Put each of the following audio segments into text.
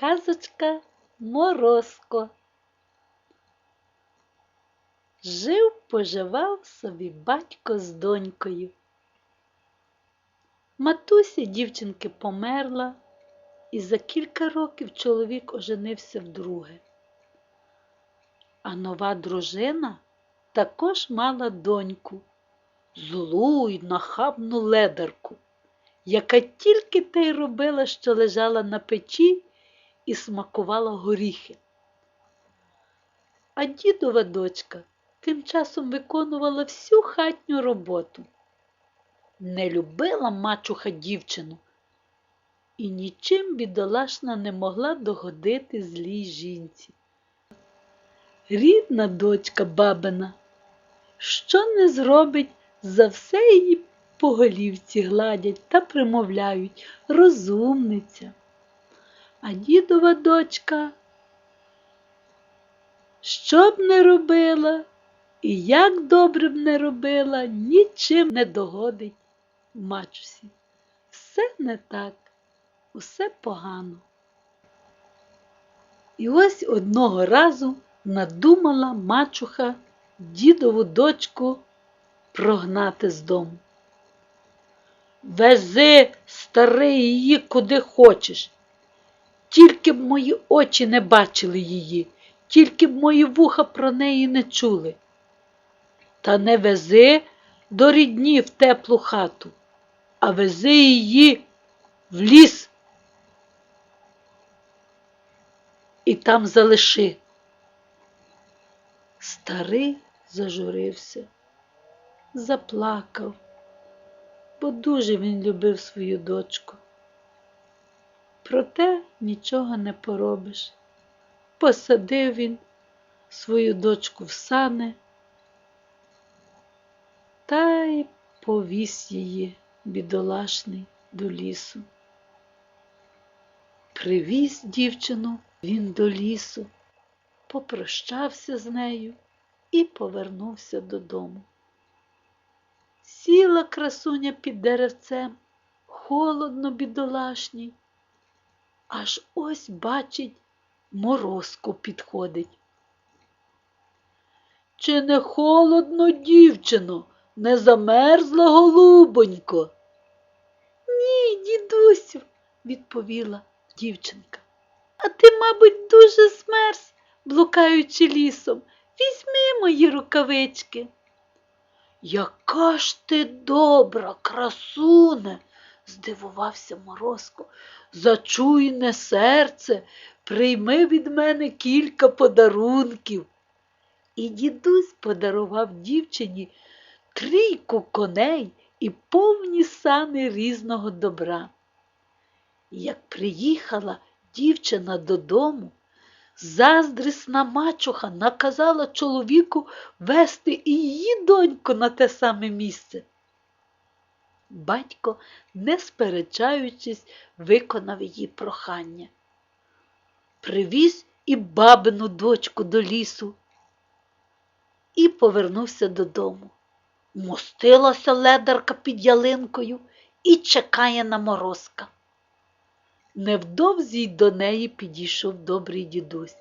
Казочка Морозко. Жив, поживав собі батько з донькою. Матуся дівчинки померла, і за кілька років чоловік оженився вдруге. А нова дружина також мала доньку, злу й нахабну ледарку, яка тільки те й робила, що лежала на печі і смакувала горіхи. А дідова дочка тим часом виконувала всю хатню роботу. Не любила мачуха дівчину і нічим бідолашна не могла догодити злій жінці. Рідна дочка бабина, що не зробить, за все її по голівці гладять та примовляють розумниця. А дідова дочка, що б не робила, і як добре б не робила, нічим не догодить мачусі. Все не так, усе погано. І ось одного разу надумала мачуха дідову дочку прогнати з дому. Вези, старий, її куди хочеш. Тільки б мої очі не бачили її, тільки б мої вуха про неї не чули. Та не вези до рідні в теплу хату, а вези її в ліс і там залиши. Старий зажурився, заплакав, бо дуже він любив свою дочку. Проте нічого не поробиш. Посадив він свою дочку в сани та й повіз її, бідолашний, до лісу. Привіз дівчину він до лісу, попрощався з нею і повернувся додому. Сіла красуня під деревцем, холодно бідолашній, аж ось бачить, морозко підходить. Чи не холодно, дівчино, не замерзла голубонько? Ні, дідусю, відповіла дівчинка. А ти, мабуть, дуже змерз, блукаючи лісом. Візьми мої рукавички. Яка ж ти добра, красуне, здивувався Морозко. Зачуйне серце, прийми від мене кілька подарунків. І дідусь подарував дівчині трійку коней і повні сани різного добра. Як приїхала дівчина додому, заздрісна мачуха наказала чоловіку вести і її доньку на те саме місце. Батько, не сперечаючись, виконав її прохання. Привіз і бабину дочку до лісу і повернувся додому. Мостилася ледарка під ялинкою і чекає на морозка. Невдовзі й до неї підійшов добрий дідусь.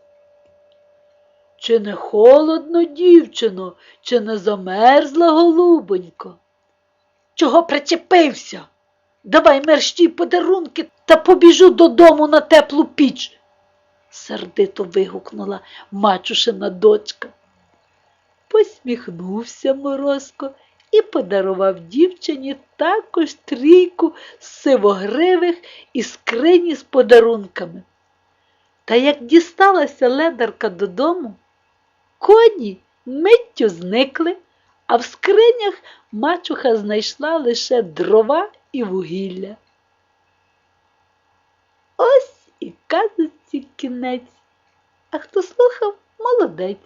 Чи не холодно, дівчино, чи не замерзла голубонько? Чого причепився? Давай мерщій подарунки та побіжу додому на теплу піч, сердито вигукнула мачушина дочка. Посміхнувся Морозко і подарував дівчині також трійку сивогривих і скрині з подарунками. Та як дісталася ледарка додому, коні миттю зникли, а в скринях мачуха знайшла лише дрова і вугілля. Ось і казуці кінець, а хто слухав, молодець.